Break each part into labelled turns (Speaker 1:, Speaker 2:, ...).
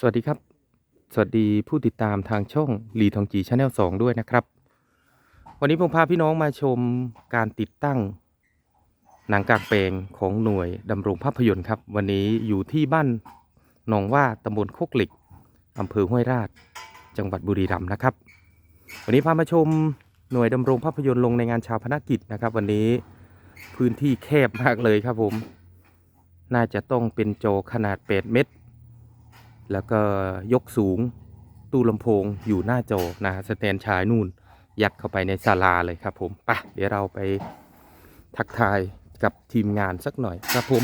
Speaker 1: สวัสดีครับ สวัสดีผู้ติดตามทางช่องลีทองจีชาแนลสองด้วยนะครับ วันนี้ผมพาพี่น้องมาชมการติดตั้ง หนังกางแปลงของหน่วยดำรงภาพยนตร์ครับ วันนี้อยู่ที่บ้านหนองว่าตำบลโคกเหล็กอำเภอห้วยราช จังหวัดบุรีรัมย์นะครับ วันนี้พามาชมหน่วยดำรงภาพยนตร์ลงในงานชาวพนักกิจนะครับ วันนี้พื้นที่แคบมากเลยครับผม น่าจะต้องเป็นโจขนาด 8 เมตร แล้วก็ยกสูงตู้ลำโพงอยู่หน้าจอนะฮะสแตนชายนู่น ยัดเข้าไปในศาลาเลยครับผมปะเดี๋ยวเราไปทักทายกับทีมงานสักหน่อยครับผม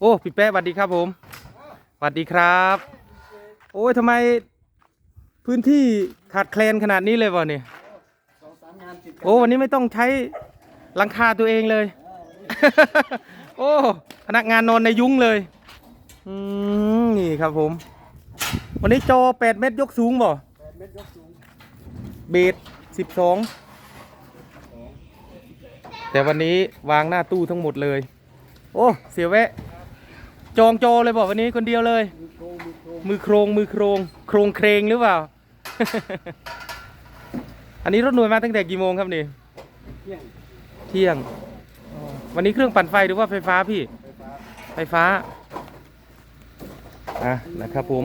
Speaker 1: โอ้พี่แป๊ะสวัสดีครับผมสวัสดีครับ โอ้ยทำไมพื้นที่ขาดแคลนขนาดนี้เลยวะเนี่ยโอ้วันนี้ไม่ต้องใช้ หลังคาตัวเองเลย โอ้ พนักงานนอนในยุ้งเลยอืมนี่ครับผม วันนี้จอ8เมตรยกสูงบ่
Speaker 2: แปดเมตรยกสูง
Speaker 1: เบส12แต่วันนี้วางหน้าตู้ทั้งหมดเลย โอ้ เสียแวะ จองโจเลยบอกวันนี้คนเดียวเลย
Speaker 2: มีโครงมีโครง
Speaker 1: มือโครงมือโครงโครงเครงหรือเปล่า อันนี้รถหน่วยมาตั้งแต่กี่โมงครับนี่
Speaker 2: เที่ยง
Speaker 1: เที่ยง วันนี้เครื่องปั่นไฟหรือว่าไฟฟ้าพี่
Speaker 2: ไฟฟ้า
Speaker 1: ไฟฟ้า อะนะครับผม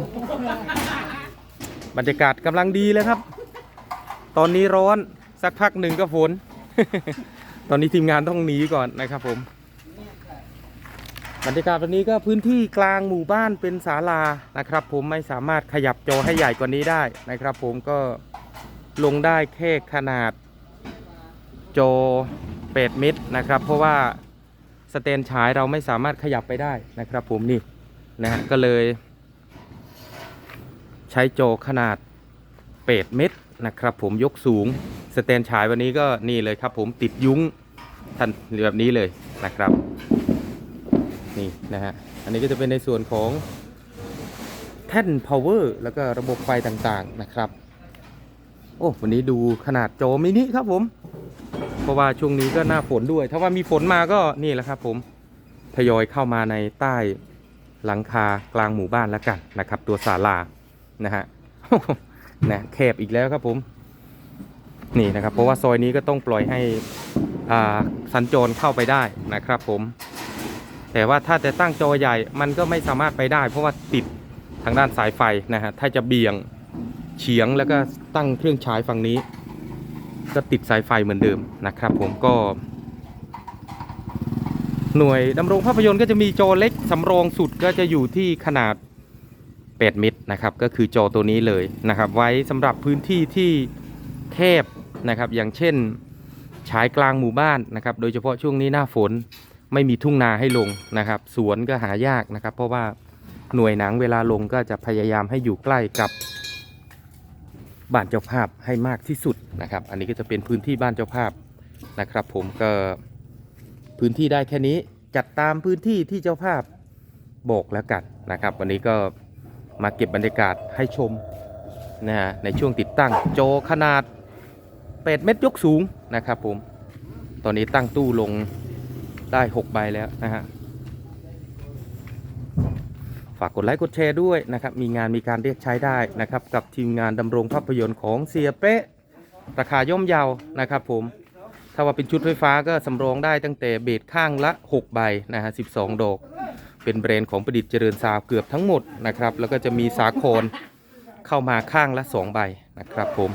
Speaker 1: บรรยากาศกำลังดีเลยครับ ตอนนี้ร้อนสักพักหนึ่งก็ฝน ตอนนี้ทีมงานต้องหนีก่อนนะครับผม บรรยากาศวันนี้ก็พื้นที่กลางหมู่บ้านเป็นศาลานะครับ ผมไม่สามารถขยับจอให้ใหญ่กว่านี้ได้นะครับ ผมก็ลงได้แค่ขนาดจอ 8 เมตรนะครับ เพราะว่าสเตนฉายเราไม่สามารถขยับไปได้นะครับ ผมนี่นะฮะก็เลย ใช้โจขนาด 8 เมตรนะครับ ผมยกสูงสเตนฉายวันนี้ก็นี่เลยครับ ผมติดยุ้งทันแบบนี้เลยนะครับนี่นะฮะอันนี้ก็จะเป็นในส่วนของแท่น power แล้วก็ระบบไฟต่างๆนะครับ โอ้ วันนี้ดูขนาดโจมินิครับผม ราะว่าช่วงนี้ก็หน้าฝนด้วย ถ้าว่ามีฝนมาก็นี่แหละครับผมทยอยเข้ามาในใต้หลังคากลางหมู่บ้านแล้วกันนะครับ ตัวศาลานะฮะนะแคบอีกแล้วครับผม นี่นะครับ เพราะว่าซอยนี้ก็ต้องปล่อยให้อ่าสัญจรเข้าไปได้นะครับผม แต่ว่าถ้าจะตั้งจอใหญ่มันก็ไม่สามารถไปได้ เพราะว่าติดทางด้านสายไฟนะฮะถ้าจะเบี่ยงเฉียงแล้วก็ตั้งเครื่องฉายฝั่งนี้ ก็ติดสายไฟเหมือนเดิมนะครับผมก็ หน่วยดำรงภาพยนตร์ก็จะมีจอเล็กสำรองสุดก็จะอยู่ที่ขนาด 8 เมตรนะครับ ก็คือจอตัวนี้เลยนะครับ ไว้สำหรับพื้นที่ที่แคบนะครับ อย่างเช่นฉายกลางหมู่บ้านนะครับ โดยเฉพาะช่วงนี้หน้าฝนไม่มีทุ่งนาให้ลงนะครับ สวนก็หายากนะครับ เพราะว่าหน่วยหนังเวลาลงก็จะพยายามให้อยู่ใกล้กับ บ้านเจ้าภาพให้มากที่สุดนะครับ อันนี้ก็จะเป็นพื้นที่บ้านเจ้าภาพนะครับ ผมก็พื้นที่ได้แค่นี้จัดตามพื้นที่ที่เจ้าภาพบอกแล้วกันนะครับ วันนี้ก็มาเก็บบรรยากาศให้ชมนะฮะในช่วงติดตั้งโจขนาด 8 เมตรยกสูงนะครับผม ตอนนี้ตั้งตู้ลงได้ 6 ใบแล้วนะฮะ ฝากกดไลค์กดแชร์ด้วยนะครับ มีงานมีการเรียกใช้ได้นะครับ กับทีมงานดำรงภาพยนตร์ของเสียเป๊ะ ราคาย่อมเยานะครับผม ถ้าว่าเป็นชุดไฟฟ้าก็สำรองได้ตั้งแต่เบสข้างละ 6 ใบนะฮะ 12 ดอก เป็นแบรนด์ของประดิษฐ์เจริญซาวเกือบทั้งหมดนะครับ แล้วก็จะมีสาโครเข้ามาข้างละ 2 ใบนะครับผม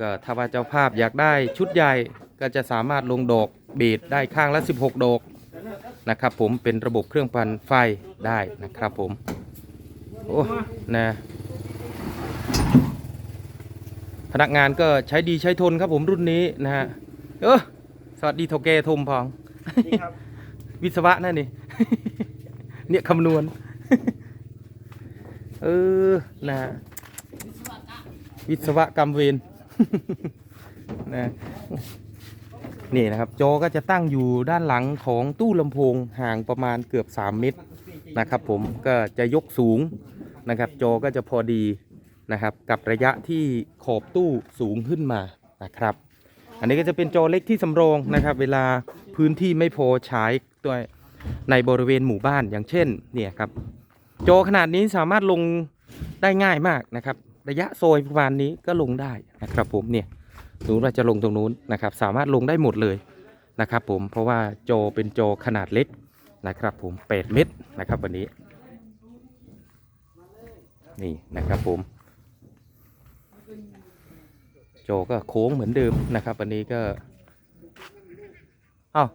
Speaker 1: ก็ถ้าว่าเจ้าภาพอยากได้ชุดใหญ่ก็จะสามารถลงดอกเบสได้ข้างละ 16 ดอก นะครับผมเป็นระบบเครื่องปั่นไฟได้นะครับผมโอ้นะพนักงานก็ใช้ดีใช้ทนครับผมรุ่นนี้นะฮะเออสวัสดีโทเกทมพอง
Speaker 2: นี่ครับ
Speaker 1: วิศวะนั่นนี่ เนี่ยคำนวณ เออนะฮะวิศวกรรมเวรนะ นี่นะครับ จอก็จะตั้งอยู่ด้านหลังของตู้ลำโพงห่างประมาณเกือบ 3 เมตรนะครับผมก็จะยกสูงนะครับ จอก็จะพอดีนะครับ กับระยะที่ขอบตู้สูงขึ้นมานะครับ อันนี้ก็จะเป็นจอเล็กที่สำรองนะครับ เวลาพื้นที่ไม่พอใช้ตัวในบริเวณหมู่บ้านอย่างเช่นเนี่ยครับจอขนาดนี้สามารถลงได้ง่ายมากนะครับ ระยะโซยประมาณนี้ก็ลงได้นะครับผมเนี่ย สมมติว่าจะลงตรงนู้นนะครับ สามารถลงได้หมดเลยนะครับผมเพราะว่าโจเป็นโจขนาดเล็กนะครับผม8เมตรนะครับวันนี้ นี่นะครับผม โจก็โค้งเหมือนเดิมนะครับ วันนี้ก็อ้าว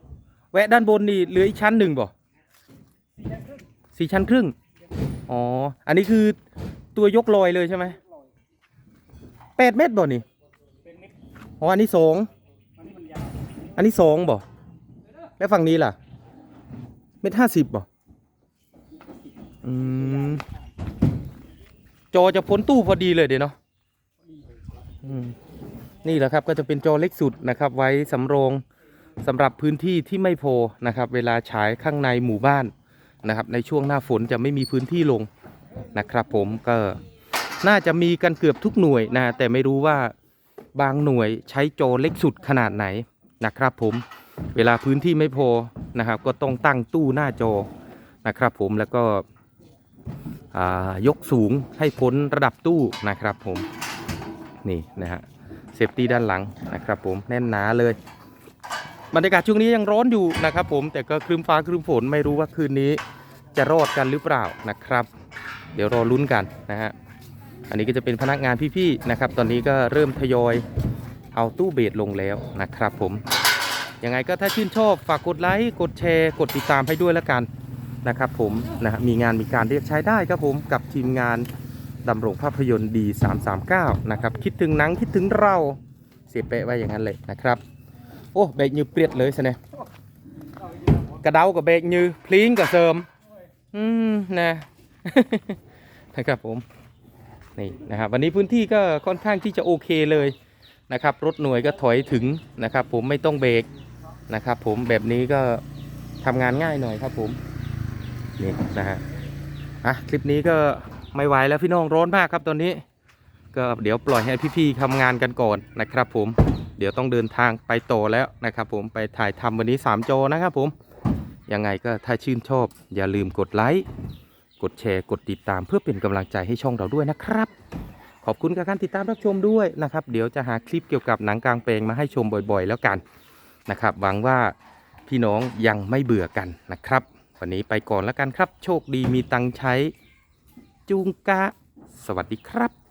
Speaker 1: แวะด้านบนนี่เหลืออีกชั้นหนึ่งบ่สี่ชั้นครึ่งอ๋ออันนี้คือตัวยกลอยเลยใช่ไหมแปดเมตรบ่นี่ อ๋ออันนี้สอง
Speaker 2: อันนี้
Speaker 1: สองบ่แล้วฝั่งนี้ล่ะ เมตรห้าสิบบ่อืมจอจะพ้นตู้พอดีเลยเดี๋ยวเนาะนี่แหละครับก็จะเป็นจอเล็กสุดนะครับ ไว้สำรองสำหรับพื้นที่ที่ไม่พอนะครับ เวลาฉายข้างในหมู่บ้านนะครับ ในช่วงหน้าฝนจะไม่มีพื้นที่ลงนะครับ ผมก็น่าจะมีกันเกือบทุกหน่วยนะแต่ไม่รู้ว่า บางหน่วยใช้จอเล็กสุดขนาดไหนนะครับผมเวลาพื้นที่ไม่พอนะครับ ก็ต้องตั้งตู้หน้าจอนะครับ ผมแล้วก็ยกสูงให้พ้นระดับตู้นะครับผมนี่นะฮะเซฟตี้ด้านหลังนะครับผมแน่นหนาเลยบรรยากาศช่วงนี้ยังร้อนอยู่นะครับผมแต่ก็ครึ้มฟ้าครึ้มฝนไม่รู้ว่าคืนนี้จะรอดกันหรือเปล่านะครับ เดี๋ยวรอลุ้นกันนะฮะ อันนี้ก็จะเป็นพนักงานพี่ๆนะครับ ตอนนี้ก็เริ่มทยอยเอาตู้เบสลงแล้วนะครับผม ยังไงก็ถ้าชื่นชอบฝากกดไลค์ กดแชร์ กดติดตามให้ด้วยแล้วกันนะครับผมนะฮะมีงานมีการเรียกใช้ได้ครับผมกับทีมงานดำรงภาพยนตร์ดี 339 นะครับ คิดถึงหนังคิดถึงเราเสียเปะไว้อย่างนั้นเลยนะครับ โอ้เบรกยืเปรียดเลยสินะกระเดากับเบรกยืพลิงกับเสริม อืมนะนะครับผม นี่นะครับวันนี้พื้นที่ก็ค่อนข้างที่จะโอเคเลยนะครับ รถหน่วยก็ถอยถึงนะครับ ผมไม่ต้องเบรกนะครับ ผมแบบนี้ก็ทำงานง่ายหน่อยครับผมนี่นะฮะอะคลิปนี้ก็ไม่ไหวแล้วพี่น้องร้อนมากครับตอนนี้ ก็เดี๋ยวปล่อยให้พี่ๆทำงานกันก่อนนะครับผมเดี๋ยวต้องเดินทางไปโตแล้วนะครับผมไปถ่ายทำวันนี้ 3 โจอนะครับผมยังไงก็ถ้าชื่นชอบอย่าลืมกดไลค์ ดแชร์ กดติดตามเพื่อเป็นกำลังใจให้ช่องเราด้วยนะครับ ขอบคุณกับการติดตามรับชมด้วยนะครับ เดี๋ยวจะหาคลิปเกี่ยวกับหนังกลางแปลงมาให้ชมบ่อยๆ แล้วกันนะครับหวังว่าพี่น้องยังไม่เบื่อกันนะครับ วันนี้ไปก่อนแล้วกันครับ โชคดีมีตังใช้จุงกะ สวัสดีครับ